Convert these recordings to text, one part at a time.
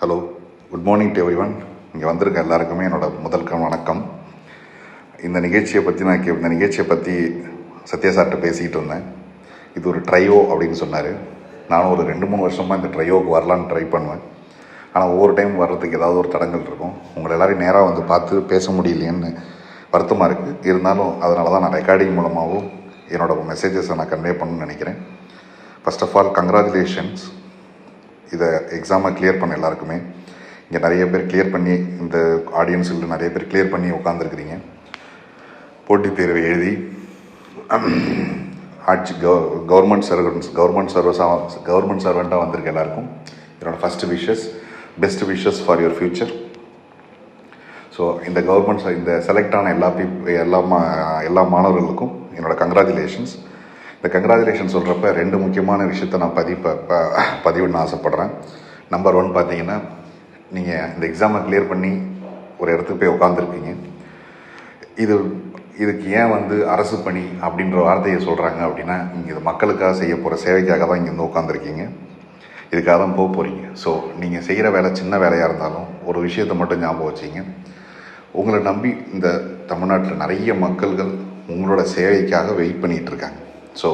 Hello good morning to everyone இங்கே வந்திருக்க எல்லாருக்குமே என்னோட முதல் வணக்கம். இந்த நிகழ்ச்சியை பற்றி நான் கே- இந்த நிகழ்ச்சியை பற்றி சத்யா சார்கிட்ட பேசிக்கிட்டு இருந்தேன். இது ஒரு ட்ரையோ அப்படின்னு சொன்னார். நானும் ஒரு ரெண்டு மூணு வருஷமாக இந்த ட்ரையோவுக்கு வரலான்னு ட்ரை பண்ணுவேன். ஆனால் ஒவ்வொரு டைம் வர்றதுக்கு ஏதாவது ஒரு தடங்கள் இருக்கும். உங்களை எல்லோரையும் நேராக வந்து பார்த்து பேச முடியலையேன்னு வருத்தமாக இருக்குது இருந்தாலும் அதனால தான் நான் ரெக்கார்டிங் மூலமாகவும் என்னோட மெசேஜஸை நான் கன்வே பண்ணணும்னு நினைக்கிறேன். ஃபர்ஸ்ட் ஆஃப் ஆல் கங்க்ராச்சுலேஷன்ஸ் இதை எக்ஸாமை கிளியர் பண்ண எல்லாருக்குமே. இங்கே நிறைய பேர் கிளியர் பண்ணி இந்த ஆடியன்ஸில் நிறைய பேர் கிளியர் பண்ணி உட்காந்துருக்குறீங்க போட்டித் தேர்வை எழுதி ஆட்சி கவர்மெண்ட் சர்வன்ஸ் கவர்மெண்ட் சர்வஸாக கவர்மெண்ட் சர்வெண்ட்டாக வந்திருக்க எல்லாருக்கும். என்னோடய first wishes best wishes for your future so இந்த கவர்மெண்ட் இந்த செலக்ட் ஆன எல்லா பீப் எல்லா மா எல்லா மாணவர்களுக்கும் என்னோட கங்க்ராச்சுலேஷன்ஸ் இந்த கங்க்ராச்சுலேஷன் சொல்கிறப்ப ரெண்டு முக்கியமான விஷயத்த நான் பதிவு பதிவுன்னு ஆசைப்பட்றேன். நம்பர் ஒன் பார்த்தீங்கன்னா நீங்கள் இந்த எக்ஸாமை கிளியர் பண்ணி ஒரு இடத்துக்கு போய் உட்காந்துருக்கீங்க இது இதுக்கு ஏன் வந்து அரசு பணி அப்படின்ற வார்த்தையை சொல்கிறாங்க அப்படின்னா நீங்கள் இது மக்களுக்காக செய்ய போகிற சேவைக்காக தான் இங்கே வந்து உட்காந்துருக்கீங்க இதுக்காக தான் போக போகிறீங்க ஸோ நீங்கள் செய்கிற வேலை சின்ன வேலையாக இருந்தாலும் ஒரு விஷயத்தை மட்டும் ஞாபகம் வச்சிங்க. உங்களை நம்பி இந்த தமிழ்நாட்டில் நிறைய மக்கள்கள் உங்களோட சேவைக்காக வெயிட் பண்ணிகிட்ருக்காங்க ஸோ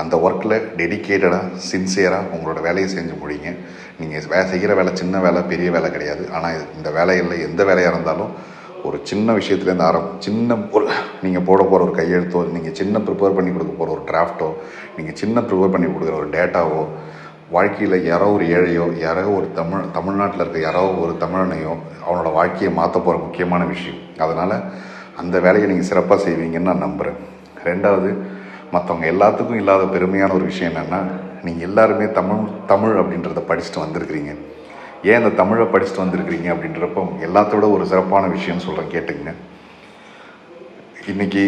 அந்த ஒர்க்கில் டெடிக்கேட்டடாக சின்சியராக உங்களோட வேலையை செஞ்சு முடியுங்க நீங்கள் வே செய்கிற வேலை சின்ன வேலை பெரிய வேலை கிடையாது. ஆனால் இந்த வேலையில் எந்த வேலையாக இருந்தாலும் ஒரு சின்ன விஷயத்துலேருந்து ஆரம் சின்ன ஒரு நீங்கள் போட போகிற ஒரு கையெழுத்தோ நீங்கள் சின்ன ப்ரிப்பேர் பண்ணி கொடுக்க போகிற ஒரு டிராஃப்ட்டோ நீங்கள் சின்ன ப்ரிப்பேர் பண்ணி கொடுக்குற ஒரு டேட்டாவோ வாழ்க்கையில் யாரோ ஒரு ஏழையோ யாரோ ஒரு தமிழ் தமிழ்நாட்டில் இருக்க யாரோ ஒரு தமிழனையோ அவனோட வாழ்க்கையை மாற்ற போகிற முக்கியமான விஷயம். அதனால் அந்த வேலையை நீங்கள் சிறப்பாக செய்வீங்கன்னு நான் நம்புகிறேன் ரெண்டாவது மற்றவங்க எல்லாத்துக்கும் இல்லாத பெருமையான ஒரு விஷயம் என்னென்னா நீங்கள் எல்லாருமே தமிழ் தமிழ் அப்படின்றத படிச்சுட்டு வந்திருக்கிறீங்க. ஏன் இந்த தமிழை படிச்சுட்டு வந்திருக்கிறீங்க அப்படின்றப்போ எல்லாத்தோட ஒரு சிறப்பான விஷயம்னு சொல்கிறேன் கேட்டுங்க இன்னைக்கு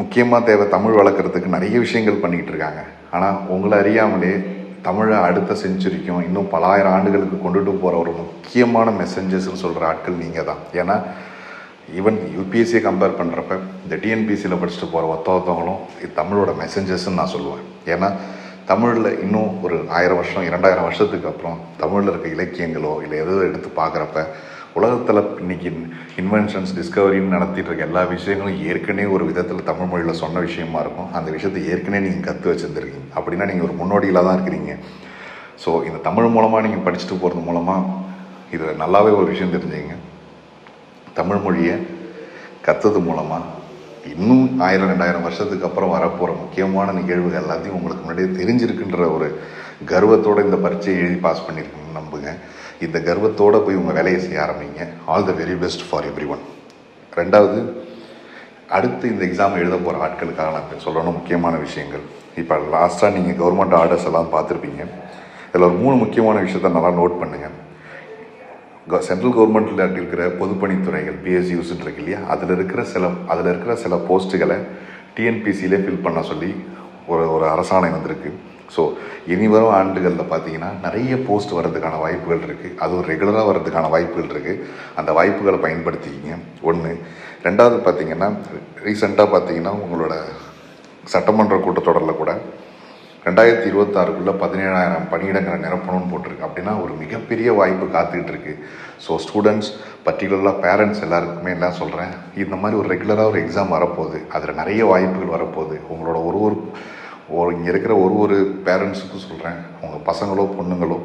முக்கியமாக தேவை தமிழ் வளர்க்குறதுக்கு நிறைய விஷயங்கள் பண்ணிக்கிட்டு இருக்காங்க. ஆனால் உங்களை அறியாமலே தமிழை அடுத்த செஞ்சுரிக்கும் இன்னும் பல ஆயிரம் ஆண்டுகளுக்கு கொண்டுட்டு போகிற ஒரு முக்கியமான மெசஞ்சர்ஸ்னு சொல்கிற ஆட்கள் நீங்கள் தான் ஏன்னா ஈவன் யூபிஎஸ்சியை கம்பேர் பண்ணுறப்ப இந்த டிஎன்பிசியில் படிச்சுட்டு போகிற ஒத்த ஒருத்தவங்களும் இது தமிழோட மெசஞ்சர்ஸ்ன்னு நான் சொல்லுவேன். ஏன்னா தமிழில் இன்னும் ஒரு ஆயிரம் வருஷம் இரண்டாயிரம் வருஷத்துக்கு அப்புறம் தமிழில் இருக்க இலக்கியங்களோ இல்லை எதோ எடுத்து பார்க்குறப்ப உலகத்தில் இன்னைக்கு இன்வென்ஷன்ஸ் டிஸ்கவரின்னு நடத்திட்டு இருக்க எல்லா விஷயங்களும் ஏற்கனவே ஒரு விதத்தில் தமிழ் மொழியில் சொன்ன விஷயமா இருக்கும். அந்த விஷயத்தை ஏற்கனவே நீங்கள் கற்று வச்சுருந்துருக்கீங்க. அப்படின்னா நீங்கள் ஒரு முன்னோடியில் தான் இருக்கிறீங்க. ஸோ இந்த தமிழ் மூலமாக நீங்கள் படிச்சுட்டு போகிறது மூலமாக இது நல்லாவே ஒரு விஷயம் தெரிஞ்சுங்க தமிழ் மொழியை கற்றது மூலமாக இன்னும் ஆயிரம் ரெண்டாயிரம் வருஷத்துக்கு அப்புறம் வரப்போகிற முக்கியமான நிகழ்வுகள் எல்லாத்தையும் உங்களுக்கு முன்னாடியே தெரிஞ்சிருக்குன்ற ஒரு கர்வத்தோட இந்த பரீட்சையை எழுதி பாஸ் பண்ணியிருக்கணும்னு நம்புங்க. இந்த கர்வத்தோட போய் உங்கள் வேலையை செய்ய ஆரம்பிங்க. All the very best for everyone ரெண்டாவது அடுத்து இந்த எக்ஸாம் எழுத போகிற ஆட்களுக்காக நான் சொல்லணும் முக்கியமான விஷயங்கள். இப்போ லாஸ்ட்டாக நீங்கள் கவர்மெண்ட் ஆர்டர்ஸ் எல்லாம் பார்த்துருப்பீங்க. இதில் ஒரு மூணு முக்கியமான விஷயத்த நல்லா நோட் பண்ணுங்கள் சென்ட்ரல் கவர்மெண்ட்டில் இருக்கிற பொதுப்பணித்துறைகள் பிஎஸ்யூஸ்ன்னு இருக்கு இல்லையா? அதில் இருக்கிற சில அதில் இருக்கிற சில போஸ்ட்டுகளை டிஎன்பிசியிலே ஃபில் பண்ண சொல்லி ஒரு ஒரு அரசாணை வந்திருக்கு. ஸோ இனி வரும் ஆண்டுகளில் பார்த்தீங்கன்னா நிறைய போஸ்ட் வர்றதுக்கான வாய்ப்புகள் இருக்குது அதுவும் ரெகுலராக வர்றதுக்கான வாய்ப்புகள் இருக்குது அந்த வாய்ப்புகளை பயன்படுத்திக்கிங்க. ஒன்று ரெண்டாவது பார்த்தீங்கன்னா ரீசெண்டாக பார்த்தீங்கன்னா உங்களோட சட்டமன்ற கூட்டத்தொடரில் கூட ரெண்டாயிரத்தி இருபத்தாறுக்குள்ளே பதினேழாயிரம் பணியிடங்களை நிரப்பணும்னு போட்டிருக்கு. அப்படின்னா ஒரு மிகப்பெரிய வாய்ப்பு காத்துக்கிட்டு இருக்கு. ஸோ ஸ்டூடெண்ட்ஸ் பர்டிகுலராக பேரண்ட்ஸ் எல்லாருக்குமே என்ன சொல்கிறேன் இந்த மாதிரி ஒரு ரெகுலராக ஒரு எக்ஸாம் வரப்போகுது. அதில் நிறைய வாய்ப்புகள் வரப்போகுது. உங்களோட ஒரு ஒரு ஒரு இங்கே இருக்கிற ஒரு ஒரு பேரண்ட்ஸுக்கும் சொல்கிறேன் உங்கள் பசங்களோ பொண்ணுங்களோ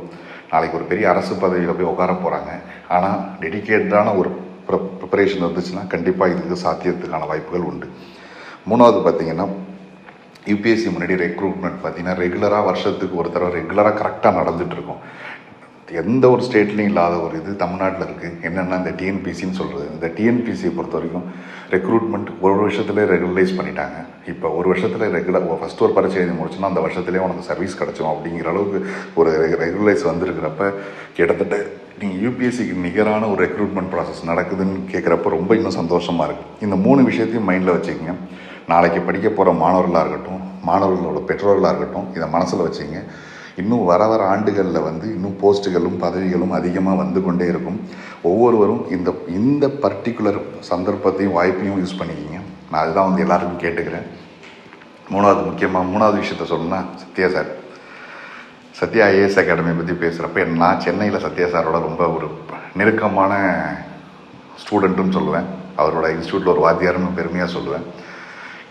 நாளைக்கு ஒரு பெரிய அரசு பதவியில் போய் உட்கார போகிறாங்க ஆனால் டெடிக்கேட்டடான ஒரு ப்ரிப்பரேஷன் இருந்துச்சுன்னா கண்டிப்பாக இதுக்கு சாத்தியத்துக்கான வாய்ப்புகள் உண்டு. மூணாவது பார்த்தீங்கன்னா யூபிஎஸ்சி முன்னாடி ரெக்ரூட்மெண்ட் பார்த்தீங்கன்னா ரெகுலராக வருஷத்துக்கு ஒரு தடவை ரெகுலராக கரெக்டாக நடந்துகிட்ருக்கும் இருக்கும் எந்த ஒரு ஸ்டேட்லையும் இல்லாத ஒரு இது தமிழ்நாட்டில் இருக்குது என்னென்னா இந்த டிஎன்பிசின்னு சொல்கிறது இந்த டிஎன்பிசியை பொறுத்த வரைக்கும் ரெக்ரூட்மெண்ட் ஒரு வருஷத்துலேயே ரெகுலரைஸ் பண்ணிட்டாங்க. இப்போ ஒரு வருஷத்தில் ரெகுலர் ஃபஸ்ட் ஒரு பரீட்சை எழுதி முடிச்சுன்னா அந்த வருஷத்துலேயே உனக்கு சர்வீஸ் கிடச்சிரும் அப்படிங்கிற அளவுக்கு ஒரு ரெகுலரைஸ் வந்திருக்கிறப்ப கிட்டத்தட்ட நீங்கள் யூபிஎஸ்சிக்கு நிகரான ஒரு ரெக்ரூட்மெண்ட் ப்ராசஸ் நடக்குதுன்னு கேட்குறப்ப ரொம்ப இன்னும் சந்தோஷமாக இருக்குது இந்த மூணு விஷயத்தையும் மைண்டில் வச்சுக்கோங்க. நாளைக்கு படிக்க போகிற மாணவர்களாக இருக்கட்டும் மாணவர்களோட பெற்றோர்களாக இருக்கட்டும் இதை மனசில் வச்சுங்க. இன்னும் வர வர ஆண்டுகளில் வந்து இன்னும் போஸ்ட்டுகளும் பதவிகளும் அதிகமாக வந்து கொண்டே இருக்கும். ஒவ்வொருவரும் இந்த இந்த பர்டிகுலர் சந்தர்ப்பத்தையும் வாய்ப்பையும் யூஸ் பண்ணிக்கிங்க. நான் அதுதான் வந்து எல்லாருக்கும் கேட்டுக்கிறேன். மூணாவது முக்கியமாக மூணாவது விஷயத்த சொல்லணும்னா Sathya sir Sathya IAS academy பற்றி பேசுகிறப்ப நான் சென்னையில் சத்யா சாரோட ரொம்ப ஒரு நெருக்கமான ஸ்டூடெண்ட்டும் சொல்லுவேன். அவரோட இன்ஸ்டியூட்டில் ஒரு வாத்தியார்னு பெருமையாக சொல்லுவேன்.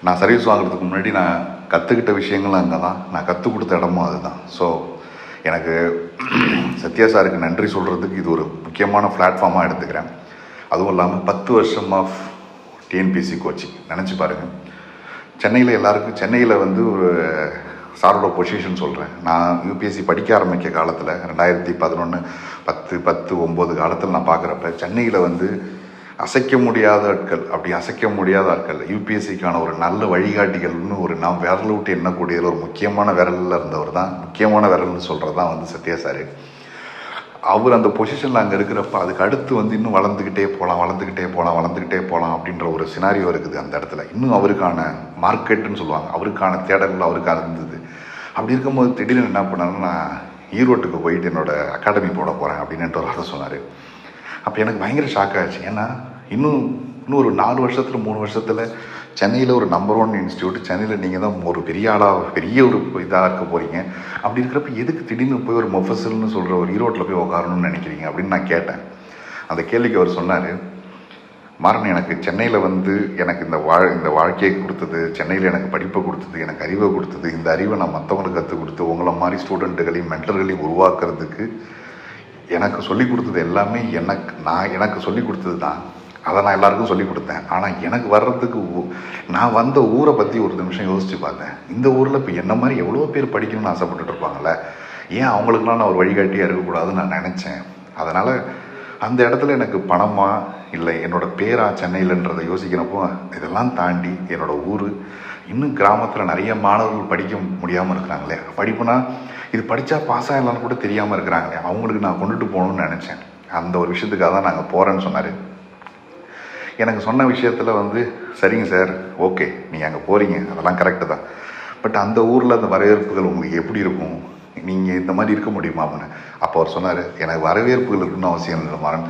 நான் சர்வீஸ் வாங்குறதுக்கு முன்னாடி நான் கற்றுக்கிட்ட விஷயங்களும் அங்கே தான் நான் கற்றுக் கொடுத்த இடமும் அதுதான். ஸோ எனக்கு சத்யா சாருக்கு நன்றி சொல்கிறதுக்கு இது ஒரு முக்கியமான பிளாட்ஃபார்மாக எடுத்துக்கிறேன். அதுவும் இல்லாமல் பத்து வருஷம் ஆஃப் டிஎன்பிசி கோச்சிங் நினச்சி பாருங்கள் சென்னையில் எல்லாருக்கும் சென்னையில் வந்து ஒரு சாரோட பொசிஷன் சொல்கிறேன் நான் யூபிஎஸ்சி படிக்க ஆரம்பிக்க காலத்தில் ரெண்டாயிரத்தி பதினொன்று பத்து பத்து ஒம்பது காலத்தில் நான் பார்க்குறப்ப சென்னையில் வந்து அசைக்க முடியாத ஆட்கள் அப்படி அசைக்க முடியாத ஆட்கள் யூபிஎஸ்சிக்கான ஒரு நல்ல வழிகாட்டிகள்னு ஒரு நாம் விரல் விட்டு எண்ணக்கூடியதில் ஒரு முக்கியமான விரலில் இருந்தவர் தான் முக்கியமான விரல்னு சொல்கிறது தான் வந்து சத்யா சாரே. அவர் அந்த பொசிஷனில் அங்கே இருக்கிறப்ப அதுக்கு அடுத்து வந்து இன்னும் வளர்ந்துக்கிட்டே போகலாம் வளர்ந்துக்கிட்டே போகலாம் வளர்ந்துக்கிட்டே போகலாம் அப்படின்ற ஒரு சினாரியோ இருக்குது அந்த இடத்துல. இன்னும் அவருக்கான மார்க்கெட்டுன்னு சொல்லுவாங்க. அவருக்கான தேடல்கள் அவருக்காக இருந்தது அப்படி இருக்கும்போது திடீர்னு என்ன பண்ணாருன்னா நான் ஈரோட்டுக்கு போயிட்டு என்னோடய அகாடமி போட போகிறேன் அப்படின்ட்டு ஒரு வார்த்தை சொன்னார். அப்போ எனக்கு பயங்கர ஷாக் ஆச்சு ஏன்னா இன்னும் இன்னும் ஒரு நாலு வருஷத்தில் மூணு வருஷத்தில் சென்னையில் ஒரு நம்பர் ஒன் இன்ஸ்டியூட் சென்னையில் நீங்கள் தான் ஒரு பெரிய ஆளாக பெரிய ஒரு இதாக இருக்க போகிறீங்க அப்படி இருக்கிறப்ப எதுக்கு திடீர்னு போய் ஒரு மொஃபசல்னு சொல்கிற ஒரு ஈரோட்டில் போய் உட்காரணும்னு நினைக்கிறீங்க? அப்படின்னு நான் கேட்டேன். அந்த கேள்விக்கு அவர் சொன்னார் மாறன் எனக்கு சென்னையில் வந்து எனக்கு இந்த வாழ் இந்த வாழ்க்கையை கொடுத்தது சென்னையில் எனக்கு படிப்பை கொடுத்தது எனக்கு அறிவை கொடுத்தது இந்த அறிவை நான் மற்றவங்களுக்கு கற்றுக் கொடுத்து உங்களை மாதிரி ஸ்டூடெண்ட்டுகளையும் மென்டர்களையும் உருவாக்குறதுக்கு எனக்கு சொல்லிக் கொடுத்தது எல்லாமே எனக்கு நான் எனக்கு சொல்லிக் கொடுத்தது தான் அதை நான் எல்லாருக்கும் சொல்லி கொடுத்தேன். ஆனால் எனக்கு வர்றதுக்கு நான் வந்த ஊரை பற்றி ஒரு நிமிஷம் யோசித்து பார்த்தேன். இந்த ஊரில் இப்போ என்ன மாதிரி எவ்வளோ பேர் படிக்கணும்னு ஆசைப்பட்டுட்டு இருப்பாங்கல்ல? ஏன் அவங்களுக்குலாம் நான் ஒரு வழிகாட்டியாக இருக்கக்கூடாதுன்னு நான் நினச்சேன். அதனால் அந்த இடத்துல எனக்கு பணமா இல்லை என்னோடய பேரா சென்னையிலன்றதை யோசிக்கிறப்போ இதெல்லாம் தாண்டி என்னோடய ஊர் இன்னும் கிராமத்தில் நிறைய மாணவர்கள் படிக்க முடியாமல் இருக்கிறாங்களே. படிப்புனா இது படித்தா பாஸ் ஆகலான்னு கூட தெரியாமல் இருக்கிறாங்களே. அவங்களுக்கு நான் கொண்டுட்டு போகணும்னு நினச்சேன். அந்த ஒரு விஷயத்துக்காக தான் நாங்கள் போகிறேன்னு சொன்னார். எனக்கு சொன்ன விஷயத்தில் வந்து சரிங்க சார் ஓகே நீங்கள் அங்கே போகிறீங்க அதெல்லாம் கரெக்டு தான். பட் அந்த ஊரில் அந்த வரவேற்புகள் உங்களுக்கு எப்படி இருக்கும்? நீங்கள் இந்த மாதிரி இருக்க முடியுமா அப்படின்னு அப்போ அவர் சொன்னார் எனக்கு வரவேற்புகள் இருக்குன்னு அவசியம் இல்லை மாறன்.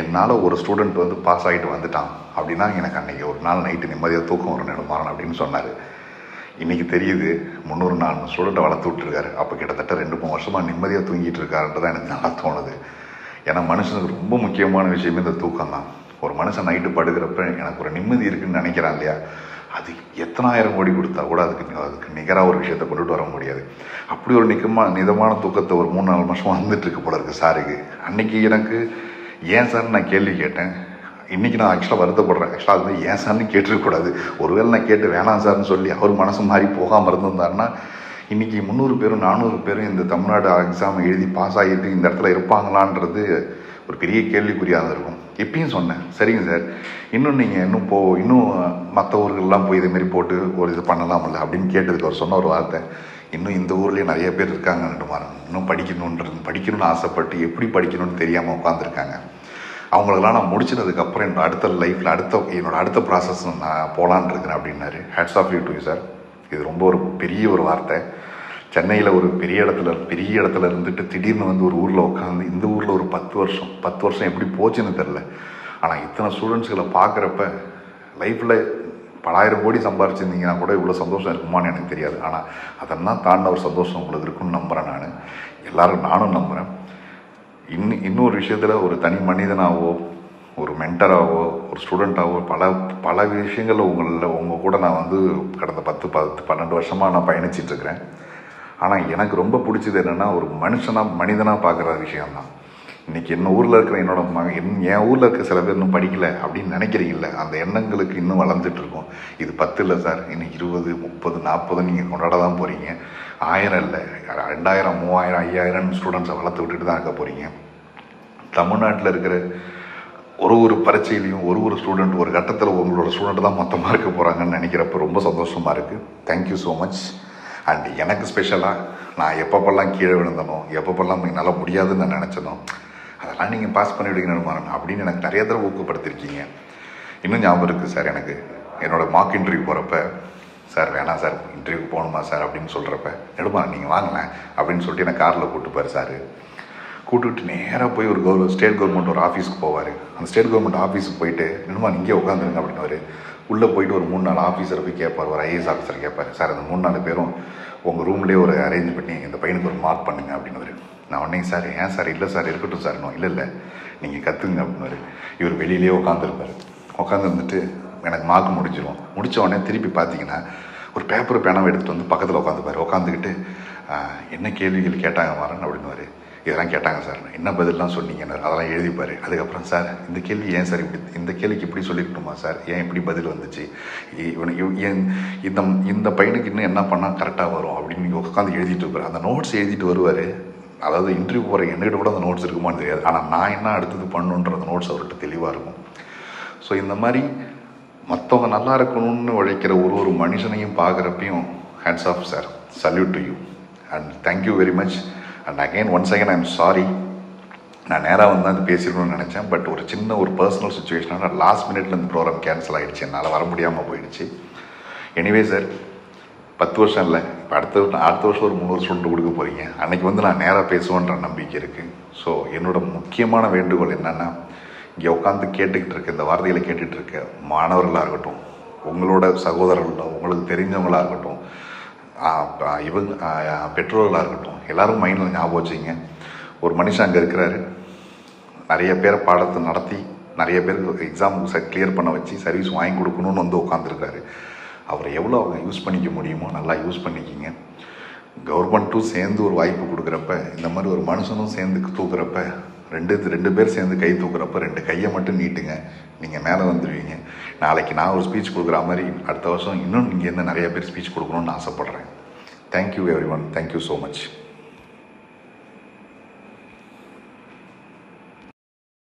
என்னால் ஒரு ஸ்டூடெண்ட் வந்து பாஸ் ஆகிட்டு வந்துட்டான். அப்படின்னா எனக்கு அன்றைக்கி ஒரு நாள் நைட்டு நிம்மதியாக தூக்கம் வரும் நெடுமாறன் அப்படின்னு சொன்னார். இன்றைக்கி தெரியுது முந்நூறு நாலு ஸ்டூடெண்ட்டை வளர்த்து விட்டுருக்காரு. அப்போ கிட்டத்தட்ட ரெண்டு மூணு வருஷமாக நிம்மதியாக தூங்கிட்டு இருக்காருன்றது எனக்கு நல்லா தோணுது. ஏன்னா மனுஷனுக்கு ரொம்ப முக்கியமான விஷயமே இந்த தூக்கம் தான் ஒரு மனுஷன் நைட்டு படுக்கிறப்ப எனக்கு ஒரு நிம்மதி இருக்குன்னு நினைக்கிறான் இல்லையா? அது எத்தனாயிரம் கோடி கொடுத்தா கூட அதுக்கு அதுக்கு நிகராக ஒரு விஷயத்தை கொண்டுட்டு வர முடியாது. அப்படி ஒரு நிக்கமாக நிதமான தூக்கத்தை ஒரு மூணு நாலு மாதம் வந்துட்டு இருக்கு போல இருக்குது சாருக்கு. அன்னைக்கு எனக்கு ஏன் சார் நான் கேள்வி கேட்டேன். இன்னைக்கு நான் ஆக்சுவலாக வருத்தப்படுறேன். ஆக்சுவலாக அது வந்து ஏன் சார்னு கேட்டுருக்கக்கூடாது. ஒருவேளை நான் கேட்டு வேணாம் சார்னு சொல்லி அவர் மனசு மாறி போகாமல் இருந்திருந்தாருன்னா இன்றைக்கி முந்நூறு பேரும் நானூறு பேரும் இந்த தமிழ்நாடு எக்ஸாம் எழுதி பாஸ் ஆகிட்டு இந்த இடத்துல இருப்பாங்களான்றது ஒரு பெரிய கேள்விக்குறியாக இருக்கும் எப்பயும் சொன்னேன். சரிங்க சார். இன்னும் நீங்கள் இன்னும் போ இன்னும் மற்ற ஊர்கள்லாம் போய் இதேமாரி போட்டு ஒரு இது பண்ணலாம்ல அப்படின்னு கேட்டதுக்கு அவர் சொன்ன ஒரு வார்த்தை. இன்னும் இந்த ஊர்லேயே நிறைய பேர் இருக்காங்க நெடுமாறன் இன்னும் படிக்கணுன்றது படிக்கணும்னு ஆசைப்பட்டு எப்படி படிக்கணும்னு தெரியாமல் உட்காந்துருக்காங்க அவங்களுக்கெல்லாம் நான் முடிச்சதுக்கப்புறம் என்னோட அடுத்த லைஃப்பில் அடுத்த என்னோட அடுத்த ப்ராசஸ் நான் போகலான் இருக்கிறேன் அப்படின்னாரு. Hats off you to sir இது ரொம்ப ஒரு பெரிய ஒரு வார்த்தை. சென்னையில் ஒரு பெரிய இடத்துல பெரிய இடத்துல இருந்துட்டு திடீர்னு வந்து ஒரு ஊரில் உட்காந்து இந்த ஊரில் ஒரு பத்து வருஷம் பத்து வருஷம் எப்படி போச்சுன்னு தெரில ஆனால் இத்தனை ஸ்டூடெண்ட்ஸ்களை பார்க்குறப்ப லைஃப்பில் பலாயிரம் கோடி சம்பாரிச்சிருந்தீங்கன்னா கூட இவ்வளோ சந்தோஷம் இருக்குமான்னு எனக்கு தெரியாது. ஆனால் அதெல்லாம் தாண்டின ஒரு சந்தோஷம் உங்களுக்கு இருக்குன்னு நம்புகிறேன் நான். எல்லாரும் நானும் நம்புகிறேன் இன்னும் இன்னொரு விஷயத்தில் ஒரு தனி மனிதனாகவோ ஒரு மென்டராகவோ ஒரு ஸ்டூடெண்ட்டாகவோ பல பல விஷயங்கள் உங்களில் உங்கள் கூட நான் வந்து கடந்த பத்து பத்து பன்னெண்டு வருஷமாக நான் பயணிச்சிட்ருக்கிறேன் ஆனால் எனக்கு ரொம்ப பிடிச்சது என்னென்னா ஒரு மனுஷனாக மனிதனாக பார்க்குற விஷயம்தான். இன்றைக்கி என்ன ஊரில் இருக்கிற என்னோட மகன் என் என் ஊரில் இருக்க சில பேர் இன்னும் படிக்கலை அப்படின்னு நினைக்கிறீங்கல்ல அந்த எண்ணங்களுக்கு இன்னும் வளர்ந்துட்டுருக்கோம். இது பத்து இல்லை சார் இன்னும் இருபது முப்பது நாற்பது நீங்கள் கொண்டாட தான் போகிறீங்க ஆயிரம் இல்லை ரெண்டாயிரம் மூவாயிரம் ஐயாயிரம் ஸ்டூடெண்ட்ஸை வளர்த்து விட்டுட்டு தான் இருக்க போகிறீங்க தமிழ்நாட்டில் இருக்கிற ஒரு ஒரு பரீட்சையிலையும் ஒரு ஒரு ஸ்டூடெண்ட் ஒரு கட்டத்தில் உங்களோட ஸ்டூடெண்ட் தான் மொத்தமாக இருக்க போகிறாங்கன்னு நினைக்கிறப்ப ரொம்ப சந்தோஷமாக இருக்குது தேங்க்யூ ஸோ மச் அண்ட் எனக்கு ஸ்பெஷலாக நான் எப்பப்பெல்லாம் கீழே விழுந்தனோ எப்பப்பெல்லாம் என்னால் முடியாதுன்னு நான் நினச்சனோ அதெல்லாம் நீங்கள் பாஸ் பண்ணிவிடுங்க நடுமாறன் அப்படின்னு எனக்கு நிறைய தடவை ஊக்கப்படுத்திருக்கீங்க இன்னும் ஞாபகம் இருக்குது சார் எனக்கு. என்னோடய மார்க் இன்டர்வியூ போகிறப்ப சார் வேணாம் சார் இன்டர்வியூ போகணுமா சார்? அப்படின்னு சொல்கிறப்ப நெடுமாறன் நீங்கள் வாங்கலேன் அப்படின்னு சொல்லிட்டு எனக்கு காரில் கூப்பிட்டு சார். கூட்டுவிட்டு நேராக போய் ஒரு கவர் ஸ்டேட் கவர்மெண்ட் ஒரு ஆஃபீஸ்க்கு போவார். அந்த ஸ்டேட் கவர்மெண்ட் ஆஃபீஸுக்கு போயிட்டு நெடுமாறன் இங்கே உட்காந்துருங்க அப்படின்னு உள்ளே போயிட்டு ஒரு மூணு நாலு ஆஃபீஸரை போய் கேட்பார் ஒரு ஐஏஎஸ் ஆஃபீஸர் கேட்பார். சார் அந்த மூணு நாலு பேரும் உங்கள் ரூம்லேயே ஒரு அரேஞ்ச் பண்ணி இந்த பையனுக்கு ஒரு மார்க் பண்ணுங்க அப்படின்னு நான் உடனே சார் ஏன் சார்? இல்லை சார் இருக்கட்டும் சார். இல்லை இல்லை. நீங்கள் கற்றுங்க அப்படின்னு இவர் வெளியிலேயே உட்காந்துருப்பார் உட்காந்துருந்துட்டு எனக்கு மார்க் முடிஞ்சிடும் முடிச்ச உடனே திருப்பி பார்த்தீங்கன்னா ஒரு பேப்பர் பேனாவை எடுத்துகிட்டு வந்து பக்கத்தில் உட்காந்துப்பார் உட்காந்துக்கிட்டு என்ன கேள்விகள் கேட்டாங்க மாறன்? அப்படின்னு இதெல்லாம் கேட்டாங்க சார். என்ன பதிலெலாம் சொன்னீங்கன்னு அதெல்லாம் எழுதிப்பார். அதுக்கப்புறம் சார் இந்த கேள்வி ஏன் சார் இப்படி இந்த கேள்விக்கு இப்படி சொல்லிக்கணுமா சார்? ஏன் இப்படி பதில் வந்துச்சு? இவனுக்கு ஏன் இந்த இந்த பையனுக்கு இன்னும் என்ன பண்ணால் கரெக்டாக வரும் அப்படின்னு நீங்கள் உட்காந்து எழுதிட்டு இருப்பார். அந்த நோட்ஸ் எழுதிட்டு வருவார். அதாவது இன்டர்வியூ போகிற என்கிட்ட கூட அந்த நோட்ஸ் இருக்குமான்னு தெரியாது. ஆனால் நான் என்ன அடுத்தது பண்ணுன்ற அந்த நோட்ஸ் அவர்கிட்ட தெளிவாக இருக்கும். ஸோ இந்த மாதிரி மற்றவங்க நல்லா இருக்கணும்னு உழைக்கிற ஒரு ஒரு மனுஷனையும் பார்க்குறப்பையும் hands off sir salute to you and thank you very much and again once second I am sorry நான் நேராக வந்து அது பேசிடணும்னு நினச்சேன். பட் ஒரு சின்ன ஒரு பர்சனல் சுச்சுவேஷனால லாஸ்ட் மினிட்ல இந்த ப்ரோக்ராம் கேன்சல் ஆகிடுச்சு என்னால் வர முடியாமல் போயிடுச்சு. எனிவே சார் பத்து வருஷம் இல்லை. இப்போ அடுத்த அடுத்த வருஷம் ஒரு மூணு வருஷம் கொடுக்க போகிறீங்க அன்னைக்கு வந்து நான் நேராக பேசுவேன்ற நம்பிக்கை இருக்குது ஸோ என்னோட முக்கியமான வேண்டுகோள் என்னென்னா இங்கே உட்காந்து கேட்டுக்கிட்டு இருக்க இந்த வார்த்தைகளை கேட்டுகிட்டு இருக்க மாணவர்களாக இருக்கட்டும் உங்களோட சகோதரர்களோ உங்களுக்கு தெரிஞ்சவங்களாக இருக்கட்டும் இவங்க பெற்றோர்களாக இருக்கட்டும் எல்லாரும் மைண்டில் ஞாபகம் வச்சுங்க ஒரு மனுஷன் அங்கே இருக்கிறாரு. நிறைய பேரை பாடத்தை நடத்தி நிறைய பேருக்கு எக்ஸாம் கிளியர் பண்ண வச்சு சர்வீஸ் வாங்கி கொடுக்கணும்னு வந்து உட்காந்துருக்காரு அவர் எவ்வளோ அவங்க யூஸ் பண்ணிக்க முடியுமோ நல்லா யூஸ் பண்ணிக்கிங்க. கவர்மெண்ட்டும் சேர்ந்து ஒரு வாய்ப்பு கொடுக்குறப்ப இந்த மாதிரி ஒரு மனுஷனும் சேர்ந்து தூக்குறப்ப ரெண்டு ரெண்டு பேர் சேர்ந்து கை தூக்குறப்ப ரெண்டு கையை மட்டும் நீட்டுங்க. நீங்கள் மேலே வந்துடுவீங்க நாளைக்கு நான் ஒரு ஸ்பீச் கொடுக்குற மாதிரி அடுத்த வருஷம் இன்னும் நீங்கள் இருந்து நிறைய பேர் ஸ்பீச் கொடுக்கணும்னு ஆசைப்பட்றேன். Thank you everyone thank you so much